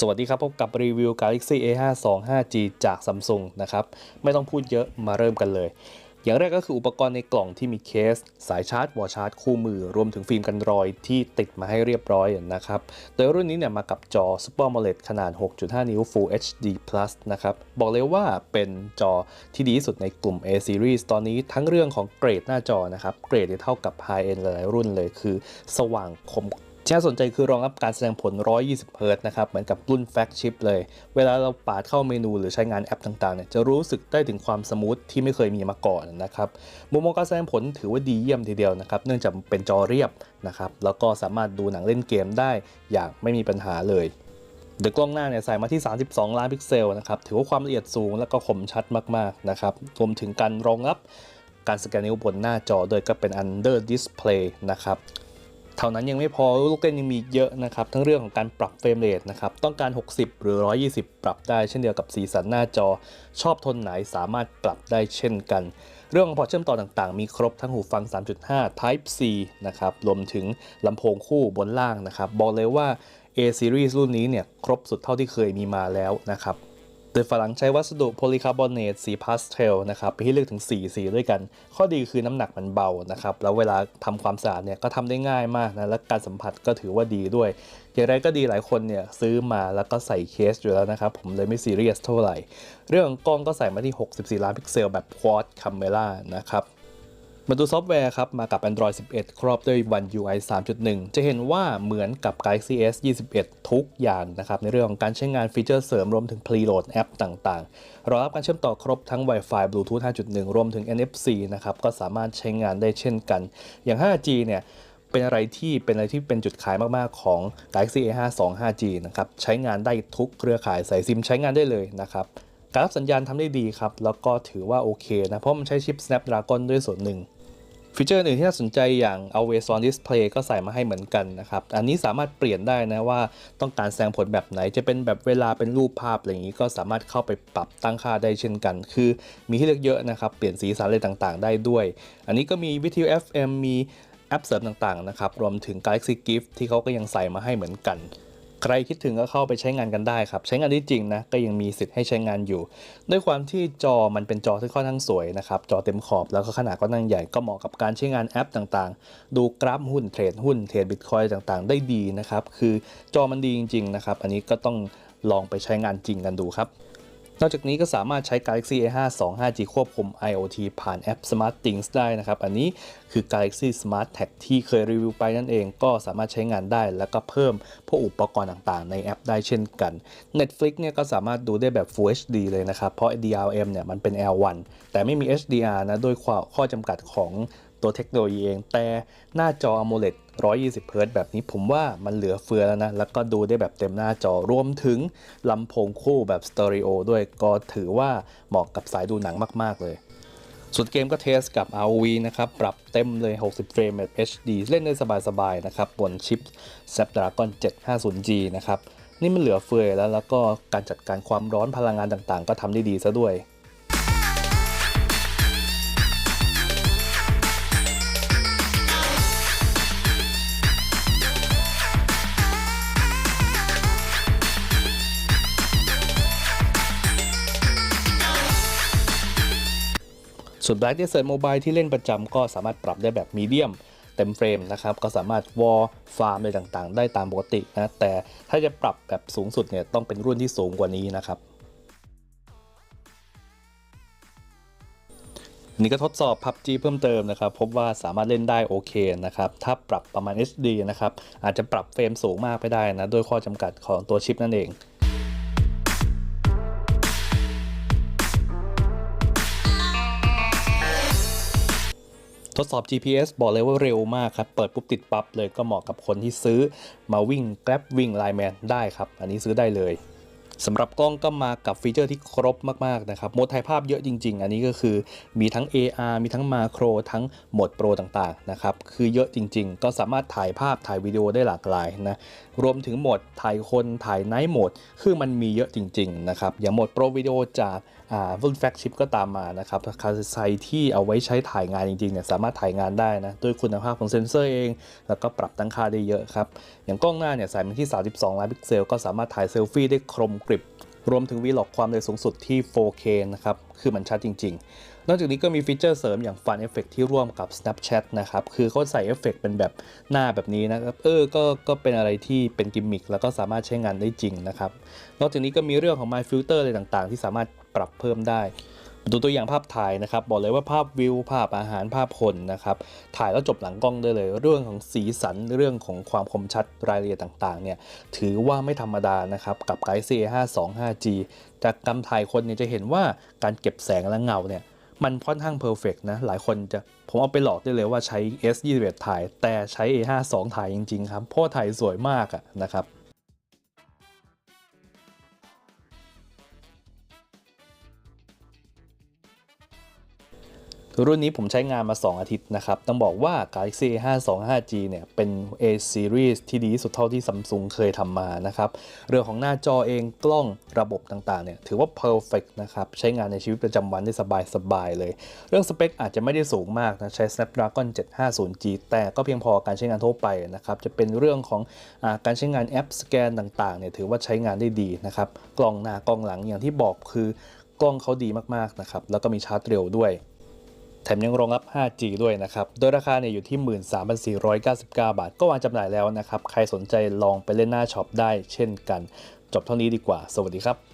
สวัสดีครับ พบกับรีวิว Galaxy A52 5G จาก Samsung นะครับ ไม่ต้องพูดเยอะมาเริ่มกันเลย อย่างแรกก็คืออุปกรณ์ในกล่องที่มีเคส สายชาร์จวอชาร์จ คู่มือ รวมถึงฟิล์มกันรอยที่ติดมาให้เรียบร้อยนะครับ โดยรุ่นนี้เนี่ยมากับจอ Super AMOLED ขนาด 6.5 นิ้ว Full HD Plus นะครับ บอกเลยว่าเป็นจอที่ดีที่สุดในกลุ่ม A Series ตอนนี้ทั้งเรื่องของเกรดหน้าจอนะครับ เกรดเนี่ยเท่ากับ High End หลายๆรุ่นเลย คือ สว่างคม ที่น่าสนใจคือรองรับการแสดงผล 120 เฮิรต์นะครับ เหมือนกับรุ่นแฟกชิปเลย เวลาเราปาดเข้าเมนูหรือใช้งานแอปต่างๆเนี่ย จะรู้สึกได้ถึงความสมูทที่ไม่เคยมีมาก่อนนะครับ มุมมองการแสดงผลถือว่าดีเยี่ยมทีเดียวนะครับ เนื่องจากเป็นจอเรียบนะครับ แล้วก็สามารถดูหนังเล่นเกมได้อย่างไม่มีปัญหาเลยโดยกล้องหน้าเนี่ยใส่มาที่ 32 ล้านพิกเซลนะครับ ถือว่าความละเอียดสูงและก็คมชัดมากๆนะครับ รวมถึงการรองรับการสแกนนิ้วบนหน้าจอโดยก็เป็น under display นะครับ เท่านั้นยังไม่พอลูกเล่นยังมีเยอะนะครับ ทั้งเรื่องของการปรับเฟรมเรทนะครับ ต้องการ 60 หรือ 120 ปรับได้เช่นเดียวกับสีสันหน้าจอ ชอบทนไหนสามารถปรับได้เช่นกัน เรื่องของพอร์ตเชื่อมต่อต่างๆ มีครบทั้งหูฟัง 3.5 Type C นะครับ รวมถึงลำโพงคู่บนล่างนะครับ บอกเลยว่า A Series รุ่นนี้เนี่ยครบสุดเท่าที่เคยมีมาแล้วนะครับ โดยฝรั่งใช้วัสดุโพลีคาร์บอเนตสีพาสเทลนะครับไปให้เลือกถึง 4 สีด้วยกัน ข้อดีคือน้ำหนักมันเบานะครับ แล้วเวลาทำความสะอาดเนี่ยก็ทำได้ง่ายมากนะ และการสัมผัสก็ถือว่าดีด้วย อย่างไรก็ดีหลายคนเนี่ยซื้อมาแล้วก็ใส่เคสอยู่แล้วนะครับ ผมเลยไม่ซีเรียสเท่าไหร่ เรื่องกล้องก็ใส่มาที่ 64 ล้านพิกเซลแบบควอดคัมเมล่านะครับ มาดูซอฟต์แวร์ครับ มากับ Android 11 ครอบด้วย One UI 3.1 จะเห็นว่าเหมือนกับ Galaxy S 21 ทุกอย่างนะครับ ในเรื่องของการใช้งานฟีเจอร์เสริมรวมถึง preload แอปต่างๆ รองรับการเชื่อมต่อครบทั้ง Wi-Fi Bluetooth 5.1 รวมถึง NFC นะครับ ก็สามารถใช้งานได้เช่นกัน อย่าง 5G เนี่ยเป็นอะไรที่เป็นอะไรที่เป็นจุดขายมาก ๆ ของ Galaxy A52 5G นะครับ ใช้งานได้ทุกเครือข่ายใส่ซิมใช้งานได้เลยนะครับการรับสัญญาณทำได้ดีครับ แล้วก็ถือว่าโอเคนะ เพราะมันใช้ชิป Snapdragon ด้วยส่วนหนึ่ง ฟีเจอร์อื่นที่น่าสนใจอย่าง Always On Display ก็ใส่มาให้เหมือนกันนะครับ อันนี้สามารถเปลี่ยนได้นะว่าต้องการแสดงผลแบบไหน จะเป็นแบบเวลาเป็นรูปภาพอะไรอย่างนี้ก็สามารถเข้าไปปรับตั้งค่าได้เช่นกัน คือมีให้เลือกเยอะนะครับ เปลี่ยนสีสันอะไรต่างๆ ได้ด้วย อันนี้ก็มีวิทยุ FM มีแอปเสริมต่างๆนะครับ รวมถึง Galaxy Gift ที่เขาก็ยังใส่มาให้เหมือนกัน ใครคิดถึงก็เข้าไปใช้งานกันได้ครับ ใช้งานได้จริงนะก็ยังมีสิทธิ์ให้ใช้งานอยู่ ด้วยความที่จอมันเป็นจอที่ค่อนข้างสวยนะครับ จอเต็มขอบแล้วก็ขนาดก็นั่งใหญ่ก็เหมาะกับการใช้งานแอปต่างๆ ดูกราฟหุ้นเทรดหุ้นเทรดบิตคอยต่างๆ ได้ดีนะครับ คือจอมันดีจริงๆนะครับ อันนี้ก็ต้องลองไปใช้งานจริงกันดูครับ นอกจากนี้ก็สามารถใช้ Galaxy A52 5G ควบคุม IoT ผ่านแอป Smart Things ได้นะครับ อันนี้คือ Galaxy Smart Tag ที่เคยรีวิวไปนั่นเองก็สามารถใช้งานได้ แล้วก็เพิ่มพวกอุปกรณ์ต่างๆ ในแอปได้เช่นกัน Netflix เนี่ยก็สามารถดูได้แบบ Full HD เลยนะครับ เพราะ DRM เนี่ยมันเป็น L1 แต่ไม่มี HDR นะด้วยข้อจำกัดของ ตัวเทคโนโลยีเอง แต่หน้าจอ AMOLED 120 Hz แบบนี้ผมว่ามันเหลือเฟือแล้วนะ แล้วก็ดูได้แบบเต็มหน้าจอ รวมถึงลำโพงคู่แบบสเตอริโอด้วย ก็ถือว่าเหมาะกับสายดูหนังมากๆเลยส่วนเกมก็เทสกับ ROV นะครับ ปรับเต็มเลย 60 เฟรมแบบ HD เล่นได้สบายๆ นะครับ บนชิป Snapdragon 750G นะครับ นี่มันเหลือเฟือแล้ว แล้วก็การจัดการความร้อนพลังงานต่างๆ ก็ทำได้ดีซะด้วย ส่วน Black Desert Mobile ที่เล่นประจำก็สามารถปรับได้แบบมีเดียมเต็มเฟรมนะครับก็สามารถวอลฟาร์มอะไรต่างๆ ได้ตามปกตินะแต่ถ้าจะปรับแบบสูงสุดเนี่ยต้องเป็นรุ่นที่สูงกว่านี้นะครับนนี้ก็ทดสอบ PUBG เพิ่มเติมนะครับ พบว่าสามารถเล่นได้โอเคนะครับ ถ้าปรับประมาณ HD นะครับ อาจจะปรับเฟรมสูงมากไปได้นะ ด้วยข้อจำกัดของตัวชิปนั่นเอง ทดสอบ GPS บอกเลยว่าเร็วมากครับ เปิดปุ๊บติดปั๊บเลยก็เหมาะกับคนที่ซื้อมาวิ่ง Grab วิ่ง Line Man ได้ครับ อันนี้ซื้อได้เลย สำหรับกล้องก็มากับฟีเจอร์ที่ครบมาก ๆ นะครับโหมดถ่ายภาพเยอะจริง ๆ อันนี้ก็คือมีทั้ง AR มีทั้งมาโครทั้งโหมดโปรต่างๆนะครับคือเยอะจริง ๆ ก็สามารถถ่ายภาพถ่ายวิดีโอได้หลากหลายนะรวมถึงโหมดถ่ายคนถ่ายไนท์โหมดคือมันมีเยอะจริง ๆ นะครับ อย่างโหมดโปรวิดีโอจากอ่ารุ่นแฟกชิปก็ตามมานะครับคาไซที่เอาไว้ใช้ถ่ายงานจริงๆเนี่ยสามารถถ่ายงานได้นะด้วยคุณภาพของเซนเซอร์เอง แล้วก็ปรับตั้งค่าได้เยอะครับอย่างกล้องหน้าเนี่ยใส่มาที่ 32 ล้านพิกเซลก็สามารถถ่ายเซลฟี่ได้คมกริบ รวมถึงวีล็อกความเร็วสูงสุดที่ 4K นะครับ คือมันชัดจริง ๆ นอกจากนี้ก็มีฟีเจอร์เสริมอย่าง Fun Effect ที่ร่วมกับ Snapchat นะครับ คือเขาใส่เอฟเฟกต์เป็นแบบหน้าแบบนี้นะครับ เออ ก็ก็เป็นอะไรที่เป็นกิมมิคแล้วก็สามารถใช้งานได้จริงนะครับ นอกจากนี้ก็มีเรื่องของ My Filter อะไรต่างๆ ที่สามารถปรับเพิ่มได้ ดูตัวอย่างภาพถ่ายนะครับ บอกเลยว่าภาพวิวภาพอาหารภาพคนนะครับถ่ายแล้วจบหลังกล้องได้เลย เรื่องของสีสันเรื่องของความคมชัดรายละเอียดต่างๆเนี่ยถือว่าไม่ธรรมดานะครับกับ Galaxy A52 5G จากกำถ่ายคนเนี่ยจะเห็นว่าการเก็บแสงและเงาเนี่ยมันค่อนข้างเพอร์เฟกนะ หลายคนจะผมเอาไปหลอกได้เลยว่าใช้ S21 ถ่าย แต่ใช้ A52 ถ่ายจริงๆครับเพราะถ่ายสวยมากอะนะครับ รุ่นนี้ผมใช้งานมา 2 อาทิตย์นะครับ ต้องบอกว่า Galaxy A525G เนี่ยเป็น A series ที่ดีที่สุดเท่าที่ Samsung เคยทำมานะครับ เรื่องของหน้าจอเองกล้องระบบต่างๆเนี่ยถือว่า perfect นะครับ ใช้งานในชีวิตประจำวันได้สบายๆเลย เรื่องสเปคอาจจะไม่ได้สูงมากนะ ใช้ Snapdragon 750G แต่ก็เพียงพอการใช้งานทั่วไปนะครับ จะเป็นเรื่องของอการใช้งานแอปสแกนต่างๆเนี่ยถือว่าใช้งานได้ดีนะครับกล้องหน้ากล้องหลังอย่างที่บอกคือกล้องเขาดีมากๆนะครับแล้วก็มีชาร์จเร็วด้วย แถมยังรองรับ 5G ด้วยนะครับ โดยราคาเนี่ยอยู่ที่ 13,499 บาท ก็วางจำหน่ายแล้วนะครับ ใครสนใจลองไปเล่นหน้าช็อปได้เช่นกัน จบเท่านี้ดีกว่า สวัสดีครับ